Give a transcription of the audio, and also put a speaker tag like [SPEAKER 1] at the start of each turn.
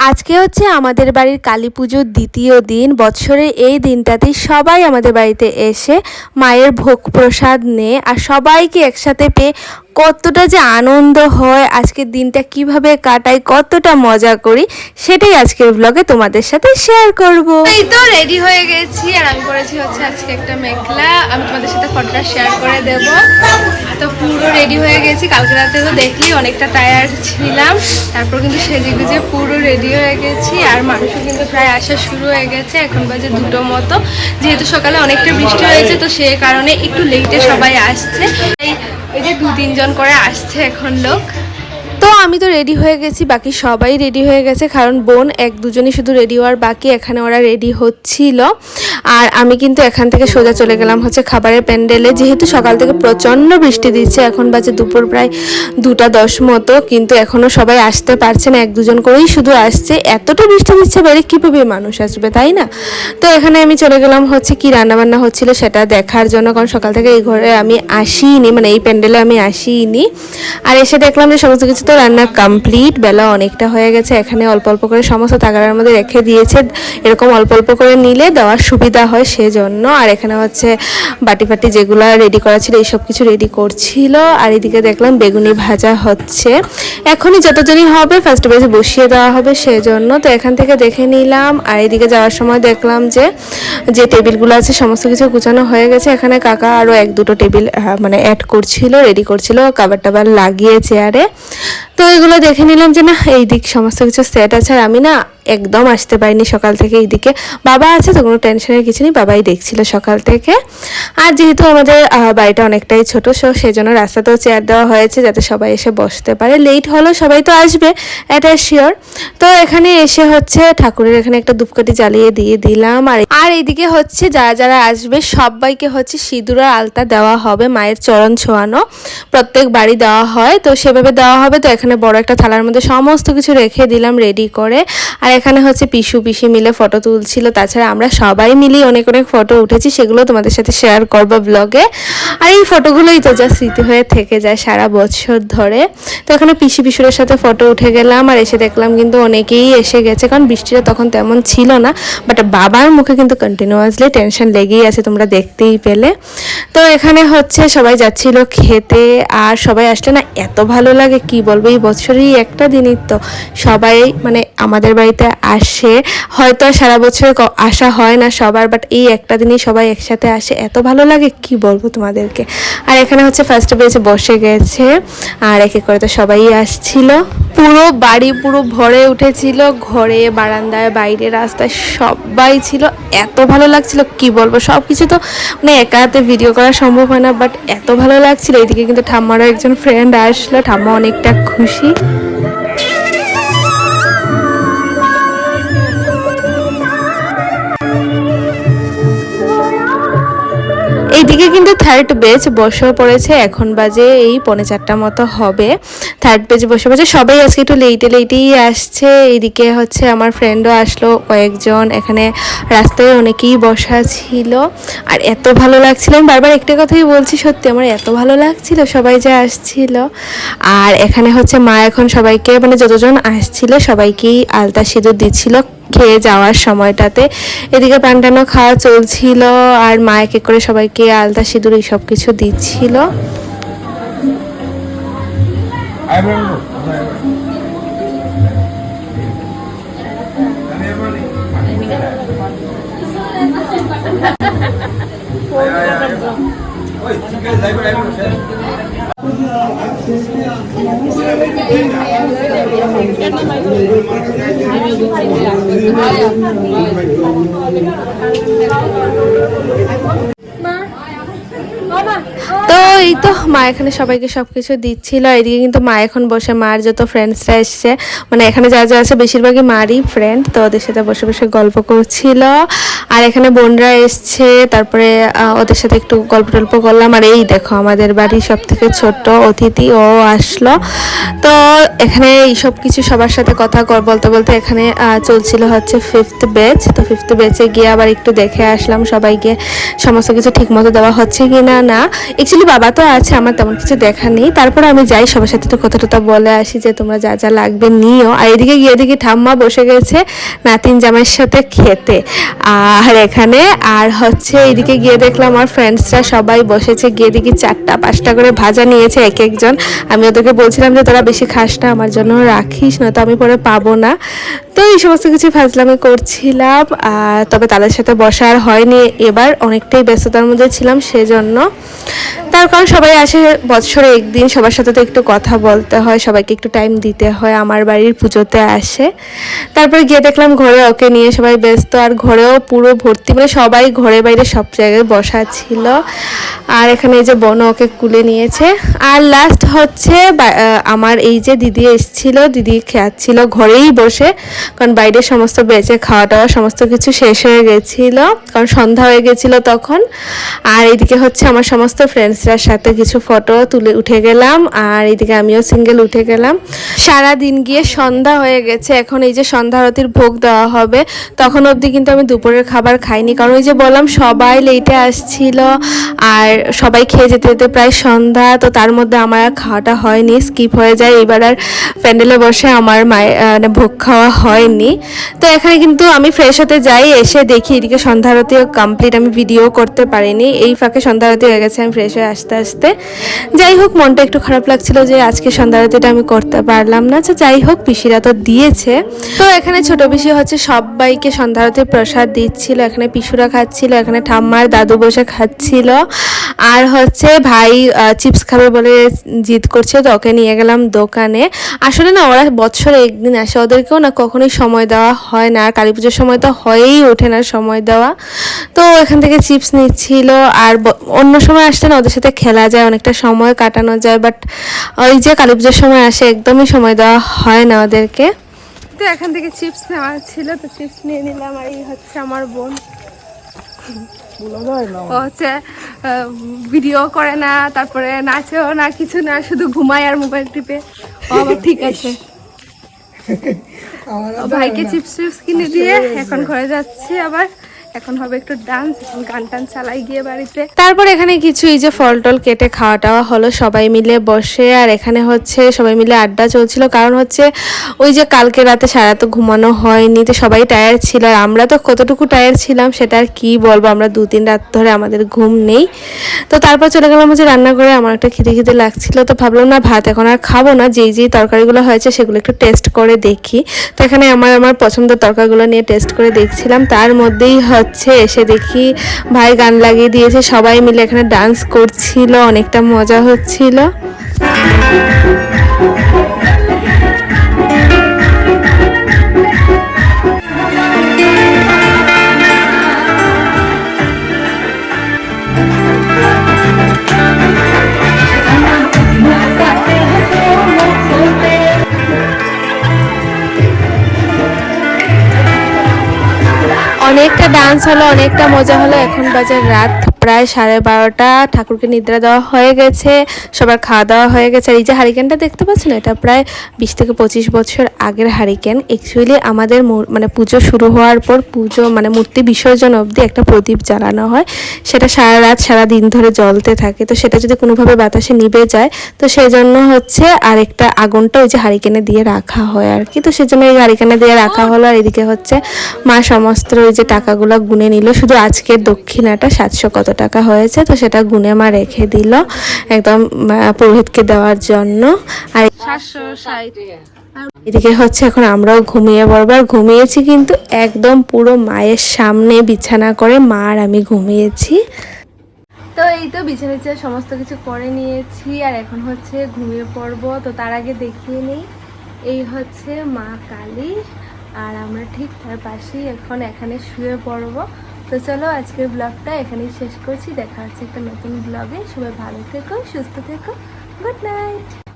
[SPEAKER 1] আজকে হচ্ছে আমাদের বাড়ির কালী পুজোর দ্বিতীয় দিন। বছরের এই দিনটাতে সবাই আমাদের বাড়িতে এসে মায়ের ভোগ প্রসাদ নেয় আর সবাইকে একসাথে পেয়ে কতটা যে আনন্দ হয়, আজকের দিনটা কীভাবে কাটাই, কতটা মজা করি, সেটাই আজকের ব্লগে তোমাদের সাথে শেয়ার করব। এই তো রেডি হয়ে গেছি, আর আমি করেছি হচ্ছে আজকে একটা মেখলা আমি তোমাদের সাথে ফটোটা শেয়ার করে দেব। তো পুরো রেডি হয়ে গেছি, কালকে রাতে তো দেখলি অনেকটা টায়ার্ড ছিলাম, তারপর কিন্তু সেজে গুজে পুরো রেডি হয়ে গেছি, আর মানুষও কিন্তু প্রায় আসা শুরু হয়ে গেছে, এখন বাজে দুটো মতো। যেহেতু সকালে অনেকটা বৃষ্টি হয়েছে, তো সে কারণে একটু লেটে সবাই আসছে। দু তিনজন করে আসছে এখন লোক। তো আমি তো রেডি হয়ে গেছি, বাকি সবাই রেডি হয়ে গেছে, কারণ বোন এক দুজনই শুধু রেডি হওয়ার বাকি, এখানে ওরা রেডি হচ্ছিল। আর আমি কিন্তু এখান থেকে সোজা চলে গেলাম হচ্ছে খাবারের প্যান্ডেলে, যেহেতু সকাল থেকে প্রচণ্ড বৃষ্টি দিচ্ছে, এখন বাজে দুপুর প্রায় দুটা দশ মতো, কিন্তু এখনও সবাই আসতে পারছে না, এক দুজন করেই শুধু আসছে। এতটা বৃষ্টি দিচ্ছে বাইরে কীভাবে মানুষ আসবে, তাই না? তো এখানে আমি চলে গেলাম হচ্ছে কি রান্নাবান্না হচ্ছিল সেটা দেখার জন্য, কারণ সকাল থেকে এই ঘরে আমি আসিনি মানে এই প্যান্ডেলে আমি আসিনি। আর এসে দেখলাম যে সমস্ত কিছু তো রান্না কমপ্লিট বেলা অনেকটা হয়ে গেছে, এখানে অল্প অল্প করে সমস্ত তাগাড়ার মধ্যে রেখে দিয়েছে। এরকম অল্প অল্প করে নিলে দেওয়ার সুবিধা হয় সেজন্য। আর এখানে হচ্ছে বাটি ফাটি যেগুলো রেডি করা ছিল এইসব কিছু রেডি করছিল। আর এদিকে দেখলাম বেগুনি ভাজা হচ্ছে। এখনই যতজনই হবে ফার্স্ট বেজে বসিয়ে দেওয়া হবে সেজন্য। তো এখান থেকে দেখে নিলাম। আর এদিকে যাওয়ার সময় দেখলাম যে যে টেবিলগুলো আছে, সমস্ত কিছু গুছানো হয়ে গেছে। এখানে কাকা আরও এক দুটো টেবিল মানে অ্যাড করছিল রেডি করছিল। কাবার টাবার লাগিয়ে চেয়ারে তো এগুলো দেখে নিলাম যে না, এই দিক সমস্ত কিছু সেট আছে আর আমি না একদম আসতে পারিনি সকাল থেকে এইদিকে বাবা আছে তো, কোনো টেনশনের কিছু নেই, বাবাই দেখছিল সকাল থেকে। আর যেহেতু আমাদের বাড়িটা অনেকটাই ছোট সো সেই জন্য রাস্তাতেও চেয়ার দেওয়া হয়েছে যাতে সবাই এসে বসতে পারে। লেট হলেও সবাই তো আসবে এটা শিওর তো এখানে এসে হচ্ছে ঠাকুরের এখানে একটা ধূপকাঠি জ্বালিয়ে দিয়ে দিলাম। আর আর এইদিকে হচ্ছে যারা যারা আসবে, সবাইকে হচ্ছে সিঁদুর আলতা দেওয়া হবে, মায়ের চরণ ছোঁয়ানো। প্রত্যেক বাড়ি দেওয়া হয়, তো সেভাবে দেওয়া হবে। তো এখানে বড় একটা থালার মধ্যে সমস্ত কিছু রেখে দিলাম রেডি করে। আর এখানে হচ্ছে পিসু পিসি মিলে ফটো তুলছিল। তাছাড়া আমরা সবাই মিলেই অনেক অনেক ফটো উঠেছি, সেগুলো তোমাদের সাথে শেয়ার করব ব্লগে আর এই ফটোগুলোই তো যা স্মৃতি হয়ে থেকে যায় সারা বছর ধরে। তো এখানে পিসি পিসুরের সাথে ফটো উঠে গেলাম আর এসে দেখলাম কিন্তু অনেকেই এসে গেছে, কারণ বৃষ্টিটা তখন তেমন ছিল না বাট বাবার মুখে কিন্তু কন্টিনিউয়াসলি টেনশন লেগেই আছে তোমরা দেখতেই পেলে। তো এখানে হচ্ছে সবাই যাচ্ছিল খেতে, আর সবাই আসলে না এত ভালো লাগে, কি বলব? এই বছরই একটা দিনই তো সবাই মানে আমাদের বাড়িতে আসে। হয়তো সারা বছর আসা হয় না সবার বাট এই একটা দিনই সবাই একসাথে আসে। এত ভালো লাগে, কি বলব তোমাদেরকে? আর এখানে হচ্ছে ফার্স্ট বেজে বসে গেছে, আর এক করে তো সবাই আসছিল। পুরো বাড়ি পুরো ভরে উঠেছিল, ঘরে, বারান্দায়, বাইরে, রাস্তায় সবাই ছিল। এত ভালো লাগছিল, কি বলব? সব কিছু তো মানে একা হাতে ভিডিও করা সম্ভব হয় না বাট এত ভালো লাগছিল। এইদিকে কিন্তু ঠাম্মারও একজন ফ্রেন্ড আসলো, ঠাম্মা অনেকটা খুশি। এইদিকে কিন্তু থার্ড বেজ বসে পড়েছে, এখন বাজে এই পৌনে চারটা মতো হবে। থার্ড বেজ বসে পড়েছে, সবাই আজকে একটু লেটে লেটেই আসছে। এইদিকে হচ্ছে আমার ফ্রেন্ডও আসলো, কয়েকজন এখানে রাস্তায় অনেকেই বসা ছিল। আর এত ভালো লাগছিল, আমি বারবার একটা কথাই বলছি, সত্যি আমার এত ভালো লাগছিল, সবাই যে আসছিল। আর এখানে হচ্ছে মা এখন সবাইকে মানে যতজন আসছিল, সবাইকেই আলতা সিঁদুর দিচ্ছিল। খেয়ে যাওয়ার সময়টাতে। এদিকে পান্ডানো খাওয়া চলছিল আর মা এক করে সবাইকে আলতা সিঁদুর এই সব কিছু দিচ্ছিল। তো এই তো মা এখানে সবাইকে সবকিছু দিচ্ছিল, আর এদিকে কিন্তু মা এখন বসে, মার যত ফ্রেন্ডসরা এসছে মানে এখানে যা যা আছে, বেশিরভাগই মারই ফ্রেন্ড তো ওদের সাথে বসে বসে গল্প করছিল। আর এখানে বোনরা এসছে, তারপরে ওদের সাথে একটু গল্প টল্প করলাম। আর এই দেখো, আমাদের বাড়ির সব থেকে ছোট্ট অতিথি, ও আসলো। তো এখানে এই সব কিছু সবার সাথে কথা বলতে বলতে এখানে চলছিল হচ্ছে ফিফথ বেচ তো ফিফথ বেচে গিয়ে আবার একটু দেখে আসলাম সবাইকে, সমস্ত কিছু ঠিক মতো দেওয়া হচ্ছে কি না। না অ্যাকচুয়ালি বাবা তো আছে, আমার তেমন কিছু দেখা নেই। তারপর আমি যাই, সবার সাথে একটু কথা টথা বলে আসি যে তোমরা যা যা লাগবে নিও। আর এদিকে গিয়ে দেখি ঠাম্মা বসে গেছে নাতিন জামাইয়ের সাথে খেতে। আর এখানে। আর হচ্ছে এদিকে গিয়ে দেখলাম আমার ফ্রেন্ডসরা সবাই বসেছে। গিয়ে দেখি চারটা, পাঁচটা করে ভাজা নিয়েছে এক একজন। আমি ওদেরকে বলছিলাম যে, তোরা বেশি খাস না, আমার জন্য রাখিস না তো আমি পরে পাবো না। তো এই সমস্ত কিছু ফাজলামি করছিলাম তবে তাদের সাথে বসা আর হয়নি। এবার অনেকটাই ব্যস্ততার মধ্যে ছিলাম সেজন্য। তার কারণ সবাই আসে বছরে একদিন, সবার সাথে তো একটু কথা বলতে হয়, সবাইকে একটু টাইম দিতে হয়, আমার বাড়ির পুজোতে আসে। তারপরে গিয়ে দেখলাম ঘরে ওকে নিয়ে সবাই ব্যস্ত, আর ঘরেও পুরো ভর্তি মানে সবাই ঘরে বাইরে সব জায়গায় বসা ছিল। আর এখানে এই যে বন ওকে কুলে নিয়েছে। আর লাস্ট হচ্ছে আমার এই যে দিদি এসেছিল, দিদি খাচ্ছিল ঘরেই বসে। কারণ বাইরে সমস্ত বেঁচে খাওয়া দাওয়া সমস্ত কিছু শেষ হয়ে গেছিল, কারণ সন্ধ্যা হয়ে গেছিল তখন। আর এইদিকে হচ্ছে আমার সমস্ত ফ্রেন্ডসরার সাথে কিছু ফটো তুলে উঠে গেলাম, আর এইদিকে আমিও সিঙ্গেল উঠে গেলাম। সারা দিন গিয়ে সন্ধ্যা হয়ে গেছে, এখন এই যে সন্ধ্যা আরতির ভোগ দেওয়া হবে, তখন অবধি কিন্তু আমি দুপুরের খাবার খাইনি, কারণ ওই যে বললাম সবাই লেটে আসছিল, আর সবাই খেয়ে যেতে যেতে প্রায় সন্ধ্যা, তো তার মধ্যে আমার আর খাওয়াটা হয়নি স্কিপ হয়ে যায়। এবার আর প্যান্ডেলে বসে আমার মায়ের মানে ভোগ খাওয়া হয়নি। তো এখানে কিন্তু আমি ফ্রেশ হতে যাই, এসে দেখি এদিকে সন্ধ্যা আরতিও কমপ্লিট আমি ভিডিও করতে পারিনি। এই ফাঁকে সন্ধ্যা আরতি হয়ে গেছে, আমি ফ্রেশ হয়ে আসতে আসতে। যাই হোক, মনটা একটু খারাপ লাগছিল যে আজকে সন্ধ্যা আরতিটা আমি করতে পারলাম না। তো যাই হোক, পিসিরা তো দিয়েছে। তো এখানে ছোট পিসি হচ্ছে সবাইকে সন্ধ্যা আরতির প্রসাদ দিচ্ছিল। এখানে পিসুরা খাচ্ছিল, এখানে ঠাম্মার দাদু বসে খাচ্ছিল। আর হচ্ছে ভাই চিপস খাবে বলে জিদ করছে, তো ওকে নিয়ে গেলাম দোকানে। আসলে না, ওরা বছরে একদিন আসে, ওদেরকেও না কখনোই সময় দেওয়া হয় না, আর কালী পুজোর সময় তো হয়েই ওঠে না সময় দেওয়া। তো এখান থেকে চিপস নিচ্ছিল, আর অন্য সময় আসলে না, ওদের সাথে খেলা যায়, অনেকটা সময় কাটানো যায়, বাট ওই যে কালী পুজোর সময় আসে, একদমই সময় দেওয়া হয় না ওদেরকে। তো এখান থেকে চিপস নেওয়া ছিল, তো চিপস নিয়ে নিলাম, আর এই হচ্ছে আমার বোন। হচ্ছে ভিডিও করে না তারপরে নাচেও না কিছু না শুধু ঘুমায় আর মোবাইল টিপে। ঠিক আছে। ভাইকে চিপস টিপস কিনে দিয়ে এখন ঘরে যাচ্ছি আবার। এখন হবে একটু ডান্স এখন গান টান চালাই গিয়ে বাড়িতে। তারপর এখানে কিছু এই যে ফল টল কেটে খাওয়া টাওয়া হলো, সবাই মিলে বসে। আর এখানে হচ্ছে সবাই মিলে আড্ডা চলছিল, কারণ হচ্ছে ওই যে কালকে রাতে সারা তো ঘুমানো হয়নি, তো সবাই টায়ার ছিল। আর আমরা তো কতটুকু টায়ার ছিলাম, সেটা আর কী বলব? আমরা দু তিন রাত ধরে আমাদের ঘুম নেই। তো তারপর চলে গেলাম হচ্ছে রান্না করে আমার একটা খিদে খিদে লাগছিল, তো ভাবলাম, না, ভাত এখন আর খাব না, যেই যেই তরকারিগুলো হয়েছে সেগুলো একটু টেস্ট করে দেখি। তো এখানে আমার আমার পছন্দের তরকারিগুলো নিয়ে টেস্ট করে দেখছিলাম। তার মধ্যেই হচ্ছে, এসে দেখি ভাই গান লাগিয়ে দিয়েছে, সবাই মিলে এখানে ডান্স করছিল, অনেকটা মজা হচ্ছিল। ডান্স হলো অনেকটা মজা হলো। এখন বাজার রাত। প্রায় সাড়ে বারোটা ঠাকুরকে নিদ্রা দেওয়া হয়ে গেছে, সবার খাওয়া দাওয়া হয়ে গেছে। আর এই যে হারিকেনটা দেখতে পাচ্ছেন, এটা প্রায় বিশ থেকে পঁচিশ বছর আগের হারিকেন। অ্যাকচুয়ালি আমাদের মানে পুজো শুরু হওয়ার পর পুজো মানে মূর্তি বিসর্জন অবধি একটা প্রদীপ জ্বালানো হয়। সেটা সারা রাত, সারা দিন ধরে জ্বলতে থাকে। তো সেটা যদি কোনোভাবে বাতাসে নিভে যায়, তো সেই জন্য হচ্ছে আরেকটা আগুনটা ওই যে হারিকেনে দিয়ে রাখা হয় আর কি। তো সেজন্য এই হারিকেনে দিয়ে রাখা হলো। আর এদিকে হচ্ছে মা সমস্ত ওই যে টাকাগুলো গুনে নিল। শুধু আজকের দক্ষিণাটা সাতশো কত টাকা হয়েছে তো সেটা গুনে মা রেখে দিল একদম পুরোহিতকে দেওয়ার জন্য। আর সাতশো ষাট। এদিকে হচ্ছে এখন আমরাও ঘুমিয়ে পড়ব। আর ঘুমিয়েছি কিন্তু একদম পুরো মায়ের সামনে বিছানা করে মা আর আমি ঘুমিয়েছি। তো এই তো বিছানা টিছানা সমস্ত কিছু করে নিয়েছি আর এখন হচ্ছে ঘুমিয়ে পড়ব। তো তার আগে দেখিয়ে নিই এই হচ্ছে মা কালী। আর আমরা ঠিক তার পাশেই এখন এখানে শুয়ে পড়ব। তো চলো আজকের ব্লগটা এখানেই শেষ করছি। দেখা হচ্ছে একটা নতুন ব্লগে। সবাই ভালো থেকো, সুস্থ থেকো। Good night!